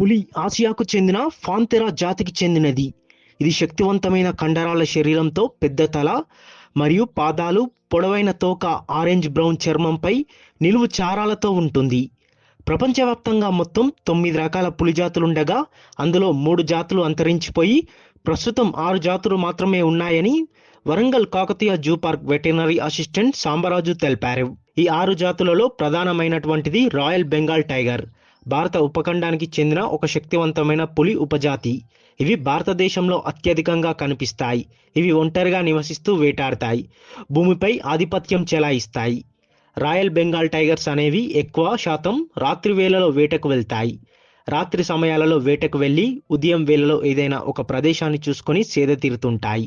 పులి ఆసియాకు చెందిన ఫాంతెరా జాతికి చెందినది. ఇది శక్తివంతమైన కండరాల శరీరంతో పెద్ద తల మరియు పాదాలు పొడవైన తోక ఆరెంజ్ బ్రౌన్ చర్మంపై నిలువు చారాలతో ఉంటుంది. ప్రపంచవ్యాప్తంగా మొత్తం తొమ్మిది రకాల పులి జాతులుండగా అందులో మూడు జాతులు అంతరించిపోయి ప్రస్తుతం ఆరు జాతులు మాత్రమే ఉన్నాయని Warangal Kakatiya zoo park veterinary assistant Sambaraju తెలిపారు. ఈ ఆరు జాతులలో ప్రధానమైనటువంటిది రాయల్ బెంగాల్ టైగర్. భారత ఉపఖండానికి చెందిన ఒక శక్తివంతమైన పులి ఉపజాతి. ఇవి భారతదేశంలో అత్యధికంగా కనిపిస్తాయి. ఇవి ఒంటరిగా నివసిస్తూ వేటాడతాయి. భూమిపై ఆధిపత్యం చెలాయిస్తాయి. రాయల్ బెంగాల్ టైగర్స్ అనేవి ఎక్కువ శాతం రాత్రి వేళలో వేటకు వెళ్తాయి. రాత్రి సమయాలలో వేటకు వెళ్ళి ఉదయం వేళలో ఏదైనా ఒక ప్రదేశాన్ని చూసుకొని సేద తీరుతుంటాయి.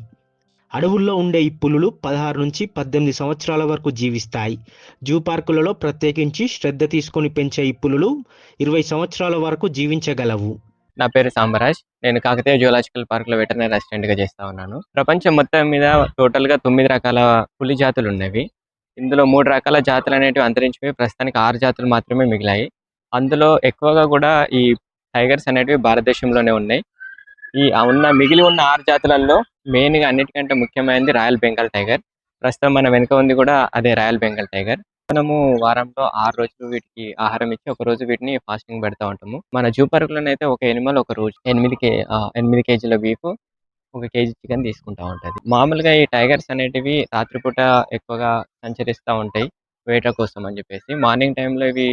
అడవుల్లో ఉండే ఈ పులులు పదహారు నుంచి పద్దెనిమిది సంవత్సరాల వరకు జీవిస్తాయి. జూ పార్కులలో ప్రత్యేకించి శ్రద్ధ తీసుకొని పెంచే ఈ పులులు ఇరవై సంవత్సరాల వరకు జీవించగలవు. నా పేరు సాంబరాజ్. నేను కాకతీయ జువలాజికల్ పార్క్లో వెటర్నరీ అసిస్టెంట్గా చేస్తా ఉన్నాను. ప్రపంచం మొత్తం మీద టోటల్గా తొమ్మిది రకాల పులి జాతులు ఉన్నవి. ఇందులో మూడు రకాల జాతులు అనేటివి అంతరించిపోయి ప్రస్తుతానికి ఆరు జాతులు మాత్రమే మిగిలాయి. అందులో ఎక్కువగా కూడా ఈ టైగర్స్ అనేటివి భారతదేశంలోనే ఉన్నాయి. ఈ ఉన్న మిగిలి ఉన్న ఆరు జాతులలో మెయిన్గా అన్నిటికంటే ముఖ్యమైనది రాయల్ బెంగాల్ టైగర్. ప్రస్తుతం మన వెనుక ఉంది కూడా అదే రాయల్ బెంగాల్ టైగర్. మనము వారంలో ఆరు రోజులు వీటికి ఆహారం ఇచ్చి ఒక రోజు వీటిని ఫాస్టింగ్ పెడతా ఉంటాము. మన జూ పార్క్ అయితే ఒక ఎనిమల్ ఒక రోజు ఎనిమిది కే ఆ, ఎనిమిది కేజీల బీఫ్ ఒక కేజీ చికెన్ తీసుకుంటా ఉంటది. మామూలుగా ఈ టైగర్స్ అనేటివి రాత్రిపూట ఎక్కువగా సంచరిస్తూ ఉంటాయి వేట కోసం అని చెప్పేసి. మార్నింగ్ టైంలో ఇవి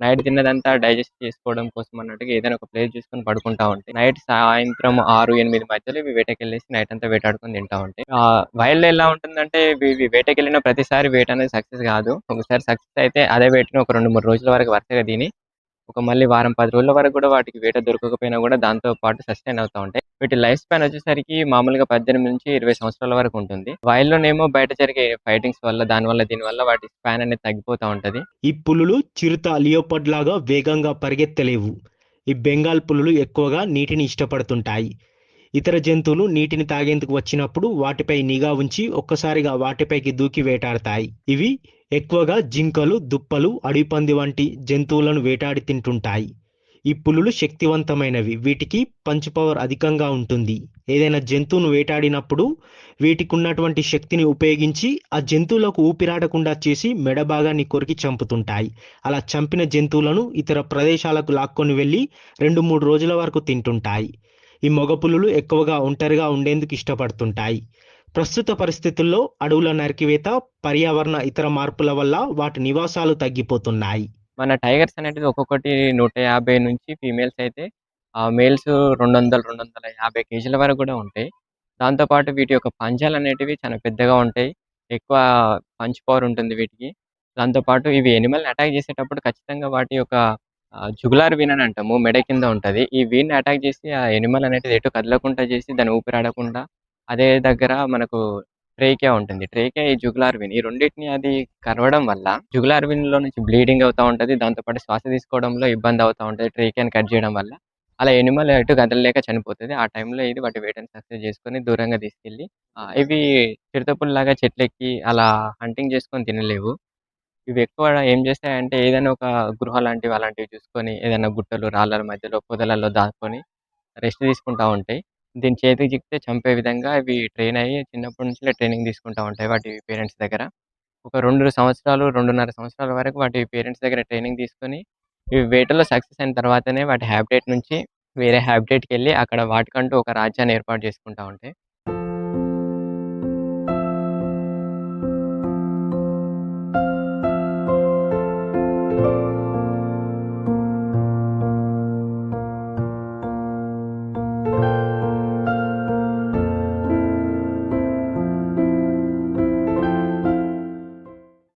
నైట్ తిన్నదంతా డైజెస్ట్ చేసుకోవడం కోసం అన్నట్టుగా ఏదైనా ఒక ప్లేస్ చూసుకొని పడుకుంటా ఉంటాయి. నైట్ సాయంత్రం ఆరు ఎనిమిది మధ్యలో ఇవి వేటకెళ్ళేసి నైట్ అంతా వేటాడుకొని తింటా ఉంటాయి. ఆ వైల్డ్ ఎలా ఉంటుందంటే ఇవి వేటకెళ్ళిన ప్రతిసారి వేట అనేది సక్సెస్ కాదు. ఒకసారి సక్సెస్ అయితే అదే వేటను ఒక రెండు మూడు రోజుల వరకు వరుసగా తిని ఒక మళ్ళీ వారం పది రోజుల వరకు కూడా వాటికి వేట దొరకకపోయినా కూడా దాంతో పాటు సస్టైన్ అవుతూ ఉంటాయి. వీటి లైఫ్ స్పాన్ వచ్చేసరికి మామూలుగా పద్దెనిమిది నుంచి ఇరవై సంవత్సరాల వరకు ఉంటుంది. వాయిల్లోనేమో బయట జరిగే ఫైటింగ్స్ వల్ల దాని వల్ల దీని వల్ల వాటి స్పాన్ అనేది తగ్గిపోతూ ఉంటది. ఈ పులులు చిరుత లియోపడ్ లాగా వేగంగా పరిగెత్తలేవు. ఈ బెంగాల్ పులులు ఎక్కువగా నీటిని ఇష్టపడుతుంటాయి. ఇతర జంతువులు నీటిని తాగేందుకు వచ్చినప్పుడు వాటిపై నిఘా ఉంచి ఒక్కసారిగా వాటిపైకి దూకి వేటాడతాయి. ఇవి ఎక్కువగా జింకలు దుప్పలు అడిపంది వంటి జంతువులను వేటాడి తింటుంటాయి. ఈ పులులు శక్తివంతమైనవి. వీటికి పంచ్ పవర్ అధికంగా ఉంటుంది. ఏదైనా జంతువును వేటాడినప్పుడు వీటికి ఉన్నటువంటి శక్తిని ఉపయోగించి ఆ జంతువులకు ఊపిరాడకుండా చేసి మెడ భాగాన్ని కొరికి చంపుతుంటాయి. అలా చంపిన జంతువులను ఇతర ప్రదేశాలకు లాక్కొని వెళ్ళి రెండు మూడు రోజుల వరకు తింటుంటాయి. ఈ మగపులులు ఎక్కువగా ఒంటరిగా ఉండేందుకు ఇష్టపడుతుంటాయి. ప్రస్తుత పరిస్థితుల్లో అడవుల నరికివేత పర్యావరణ ఇతర మార్పుల వల్ల వాటి నివాసాలు తగ్గిపోతున్నాయి. మన టైగర్స్ అనేటిది ఒక్కొక్కటి నూట యాభై నుంచి ఫీమేల్స్ అయితే మేల్స్ రెండు వందల రెండు వందల యాభై కేజీల వరకు కూడా ఉంటాయి. దాంతోపాటు వీటి యొక్క పంజాలు అనేటివి చాలా పెద్దగా ఉంటాయి. ఎక్కువ పంచ్ పవర్ ఉంటుంది వీటికి. దాంతోపాటు ఇవి ఎనిమల్ని అటాక్ చేసేటప్పుడు ఖచ్చితంగా వాటి యొక్క జుగులార్ వీన్ అని అంటాము మెడ కింద ఉంటుంది. ఈ వీన్ అటాక్ చేసి ఆ ఎనిమల్ అనేది ఎటు కదలకుండా చేసి దాన్ని ఊపిరాడకుండా అదే దగ్గర మనకు ట్రేకియా ఉంటుంది. ట్రేకియా ఈ జుగులార్ విన్ ఈ రెండింటిని అది కరవడం వల్ల జుగులార్ విన్లో నుంచి బ్లీడింగ్ అవుతా ఉంటది. దాంతోపాటు శ్వాస తీసుకోవడంలో ఇబ్బంది అవుతా ఉంటది ట్రేకియాని కట్ చేయడం వల్ల. అలా ఎనిమల్ ఎటు కదలలేక చనిపోతుంది. ఆ టైంలో ఇది వాటి వేటని సక్సెస్ చేసుకొని దూరంగా తీసుకెళ్ళి ఇవి చిరుతపుల్లాగా చెట్లెక్కి అలా హంటింగ్ చేసుకొని తినలేవు. ఇవి ఎక్కువ ఏం చేస్తాయంటే ఏదైనా ఒక గృహ లాంటివి అలాంటివి చూసుకొని ఏదైనా గుట్టలు రాళ్ళ మధ్యలో పొదలలో దాచుకొని రెస్ట్ తీసుకుంటా ఉంటాయి. దీని చేతికి చిక్కితే చంపే విధంగా ఇవి ట్రైన్ అయ్యి చిన్నప్పటి నుంచి ట్రైనింగ్ తీసుకుంటా ఉంటాయి వాటి పేరెంట్స్ దగ్గర. ఒక రెండు సంవత్సరాలు రెండున్నర సంవత్సరాల వరకు వాటి పేరెంట్స్ దగ్గర ట్రైనింగ్ తీసుకొని ఇవి వేటలో సక్సెస్ అయిన తర్వాతనే వాటి హ్యాబిటేట్ నుంచి వేరే హ్యాబిటేట్కి వెళ్ళి అక్కడ వాటికంటూ ఒక రాజ్యాన్ని ఏర్పాటు చేసుకుంటా ఉంటాయి.